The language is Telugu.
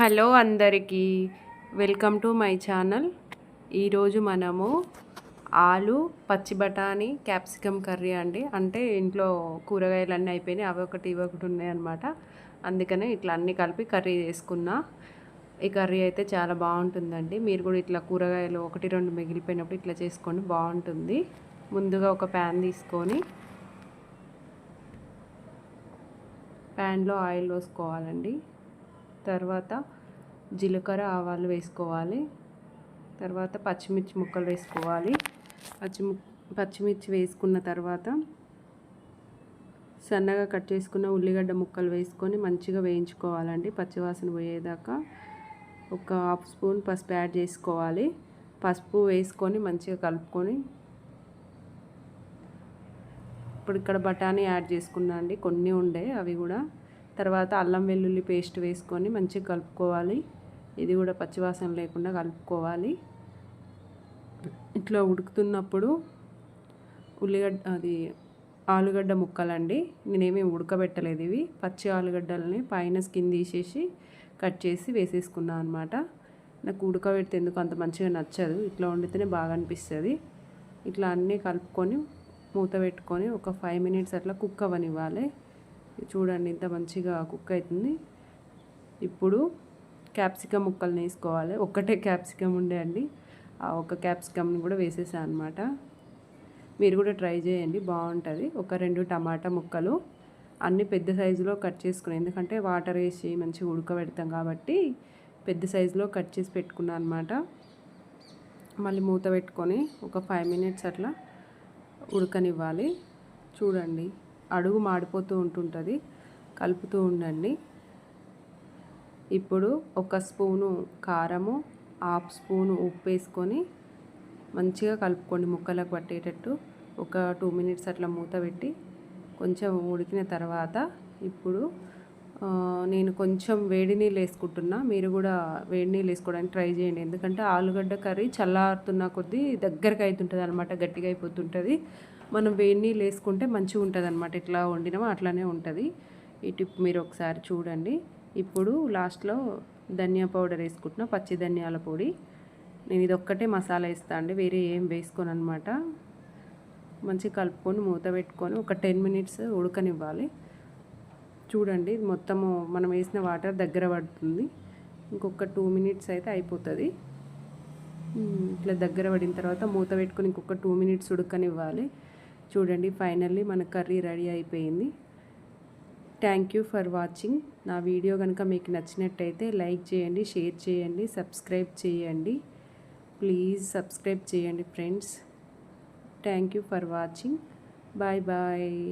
హలో అందరికీ వెల్కమ్ టు మై ఛానల్. ఈరోజు మనము ఆలు పచ్చి బఠానీ క్యాప్సికమ్ కర్రీ అండి. అంటే ఇంట్లో కూరగాయలు అన్నీ అయిపోయినాయి అవి ఒకటి ఇవి ఒకటి ఉన్నాయన్నమాట అందుకనే ఇట్లా అన్నీ కలిపి కర్రీ చేసుకున్నా. ఈ కర్రీ అయితే చాలా బాగుంటుందండి. మీరు కూడా ఇట్లా కూరగాయలు ఒకటి రెండు మిగిలిపోయినప్పుడు ఇట్లా చేసుకోండి బాగుంటుంది. ముందుగా ఒక ప్యాన్ తీసుకొని ప్యాన్లో ఆయిల్ పోసుకోవాలండి. తర్వాత జీలకర్ర ఆవాలు వేసుకోవాలి. తర్వాత పచ్చిమిర్చి ముక్కలు వేసుకోవాలి. పచ్చి పచ్చిమిర్చి వేసుకున్న తర్వాత సన్నగా కట్ చేసుకున్న ఉల్లిగడ్డ ముక్కలు వేసుకొని మంచిగా వేయించుకోవాలండి. పచ్చివాసన పోయేదాకా ఒక హాఫ్ స్పూన్ పసుపు యాడ్ చేసుకోవాలి. పసుపు వేసుకొని మంచిగా కలుపుకొని ఇప్పుడు ఇక్కడ బఠానీ యాడ్ చేసుకున్నా అండి. కొన్ని ఉండే అవి కూడా తర్వాత అల్లం వెల్లుల్లి పేస్ట్ వేసుకొని మంచిగా కలుపుకోవాలి. ఇది కూడా పచ్చివాసన లేకుండా కలుపుకోవాలి. ఇట్లా ఉడుకుతున్నప్పుడు ఉల్లిగడ్డ అది ఆలుగడ్డ ముక్కలండి. నేనేమి ఉడకబెట్టలేదు ఇవి. పచ్చి ఆలుగడ్డలని పైన స్కిన్ తీసేసి కట్ చేసి వేసేసుకున్నాను అనమాట నాకు ఉడకబెడితే ఎందుకు అంత మంచిగా నచ్చదు. ఇట్లా వండితేనే బాగా అనిపిస్తుంది. ఇట్లా అన్నీ కలుపుకొని మూత పెట్టుకొని ఒక ఫైవ్ మినిట్స్ అట్లా కుక్ అవ్వనివ్వాలి. చూడండి ఇంత మంచిగా కుక్ అవుతుంది. ఇప్పుడు క్యాప్సికమ్ ముక్కల్ని వేసుకోవాలి. ఒక్కటే క్యాప్సికమ్ ఉండే అండి. ఆ ఒక క్యాప్సికమ్ని కూడా వేసేసాను అనమాట మీరు కూడా ట్రై చేయండి బాగుంటుంది. ఒక రెండు టమాటా ముక్కలు అన్ని పెద్ద సైజులో కట్ చేసుకుని ఎందుకంటే వాటర్ వేసి మంచిగా ఉడకబెడతాం కాబట్టి పెద్ద సైజులో కట్ చేసి పెట్టుకున్నాను అనమాట మళ్ళీ మూత పెట్టుకొని ఒక ఫైవ్ మినిట్స్ అట్లా ఉడకనివ్వాలి. చూడండి. అడుగు మాడిపోతూ ఉంటుంటుంది. కలుపుతూ ఉండండి. ఇప్పుడు ఒక స్పూను కారము హాఫ్ స్పూను ఉప్పు వేసుకొని మంచిగా కలుపుకోండి ముక్కలకు పట్టేటట్టు. ఒక టూ మినిట్స్ అట్లా మూత పెట్టి కొంచెం ఉడికిన తర్వాత ఇప్పుడు నేను కొంచెం వేడి నీళ్ళు వేసుకుంటున్నా. మీరు కూడా వేడి నీళ్ళు వేసుకోవడానికి ట్రై చేయండి. ఎందుకంటే ఆలుగడ్డ కర్రీ చల్లారుతున్న కొద్దీ దగ్గరకు అవుతుంటుంది అనమాట గట్టిగా అయిపోతుంటుంది. మనం వేడి నీళ్ళు వేసుకుంటే మంచిగా ఉంటుంది అనమాట ఇట్లా వండినామో అట్లానే ఉంటుంది. ఈ టిప్ మీరు ఒకసారి చూడండి. ఇప్పుడు లాస్ట్లో ధనియా పౌడర్ వేసుకుంటున్నా పచ్చి ధనియాల పొడి. నేను ఇది ఒక్కటే మసాలా వేస్తా అండి వేరే ఏం వేసుకోను అనమాట మంచిగా కలుపుకొని మూత పెట్టుకొని ఒక టెన్ మినిట్స్ ఉడకనివ్వాలి. చూడండి మొత్తము మనం వేసిన వాటర్ దగ్గర పడుతుంది. ఇంకొక టూ మినిట్స్ అయితే అయిపోతుంది. ఇట్లా దగ్గర పడిన తర్వాత మూత పెట్టుకొని ఇంకొక టూ మినిట్స్ ఉడకనివ్వాలి. చూడండి ఫైనల్లీ మన కర్రీ రెడీ అయిపోయింది. థ్యాంక్ యూ ఫర్ వాచింగ్ నా వీడియో కనుక మీకు నచ్చినట్టయితే లైక్ చేయండి షేర్ చేయండి సబ్స్క్రైబ్ చేయండి. ప్లీజ్ సబ్స్క్రైబ్ చేయండి friends thank you for watching bye bye